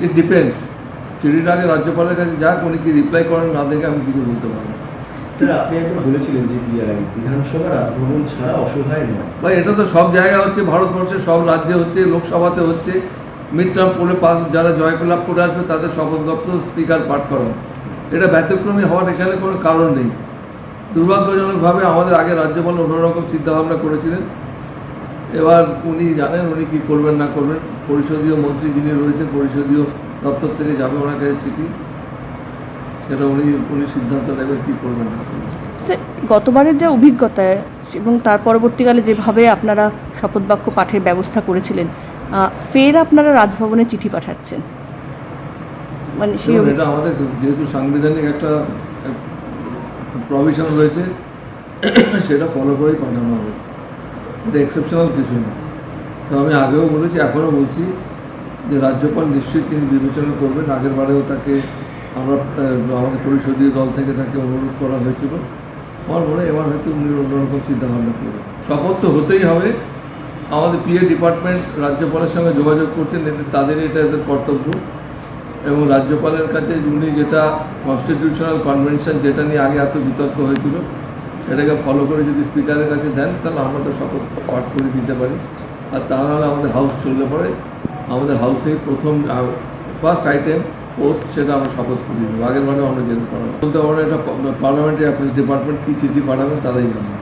It depends চিঠিটা আগে রাজ্যপালের কাছে যাক উনি কি রিপ্লাই করেন না দেখে আমি কিছু বলতে পারব। স্যার আপনি একবার বলেছিলেন যে বি- বিধানসভা রাজভবন ছাড়া অসহায় নয়। ভাই এটা তো সব জায়গায় হচ্ছে ভারতবর্ষের সব রাজ্যে হচ্ছে লোকসভাতে হচ্ছে। মিড টার্ম পাস যারা করে আসবে তাদের শপথ দপ্তর স্পিকার পাঠ করান। এটা ব্যতিক্রমী হওয়ার এখানে কোনো কারণ নেই। দুর্ভাগ্যজনকভাবে আমাদের আগে রাজ্যপাল অন্যরকম চিন্তাভাবনা করেছিলেন। এবার উনি জানেন উনি কি করবেন না করবেন। পরিষদীয় মন্ত্রী যিনি রয়েছেন পরিষদীয় দপ্তর থেকে যাবে ওনার কাছে চিঠি। সেটা উনি উনি সিদ্ধান্ত নেবেন কি করবেন না গতবারের যা অভিজ্ঞতা এবং তার পরবর্তীকালে যেভাবে আপনারা শপথ বাক্য পাঠের ব্যবস্থা করেছিলেন ফের আপনারা রাজভবনে চিঠি পাঠাচ্ছেন। মানে সেই এটা আমাদের যেহেতু সাংবিধানিক একটা প্রভিশন রয়েছে সেটা ফলো করেই পাঠানো হবে। এটা এক্সেপশনাল কিছু না। তো আমি আগেও বলেছি, এখনও বলছি যে রাজ্যপাল নিশ্চয়ই তিনি বিবেচনা করবেন। আগের বারেও তাকে আমরা আমাদের পরিষদীয় দল থেকে তাকে অনুরোধ করা হয়েছিল। আমার মনে হয় এবার হয়তো উনি অন্যরকম চিন্তাভাবনা করবেন। শপথ তো হতেই হবে। আমাদের পিএ ডিপার্টমেন্ট রাজ্যপালের সঙ্গে যোগাযোগ করছেন, এতে তাদের এটা এদের কর্তব্য। এবং রাজ্যপালের কাছে উনি যেটা কনস্টিটিউশনাল কনভেনশন যেটা নিয়ে আগে এত বিতর্ক হয়েছিল সেটাকে ফলো করে যদি স্পিকারের কাছে দেন, তাহলে আমরা তো শপথ পাঠ করে দিতে পারি। আর তা নাহলে আমাদের হাউস চললে পরে আমাদের হাউসেই প্রথম ফার্স্ট আইটেম ওথ সেটা আমরা শপথ করে দেবো আগের বারে আমরা যেটা করাবো বলতে পারব এটা পার্লামেন্টারি অ্যাফেয়ার্স ডিপার্টমেন্ট কী চিঠি পাঠাবেন তারাই জানবে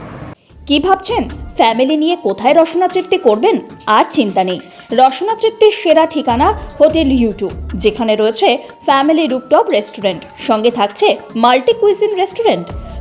কি ভাবছেন? ফ্যামিলি নিয়ে কোথায় রসনা তৃপ্তি করবেন? আর চিন্তা নেই। রসনা তৃপ্তির সেরা ঠিকানা হোটেল ইউটিউব যেখানে রয়েছে ফ্যামিলি রুপটপ রেস্টুরেন্ট সঙ্গে থাকছে মাল্টি কুইজিন রেস্টুরেন্ট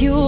you.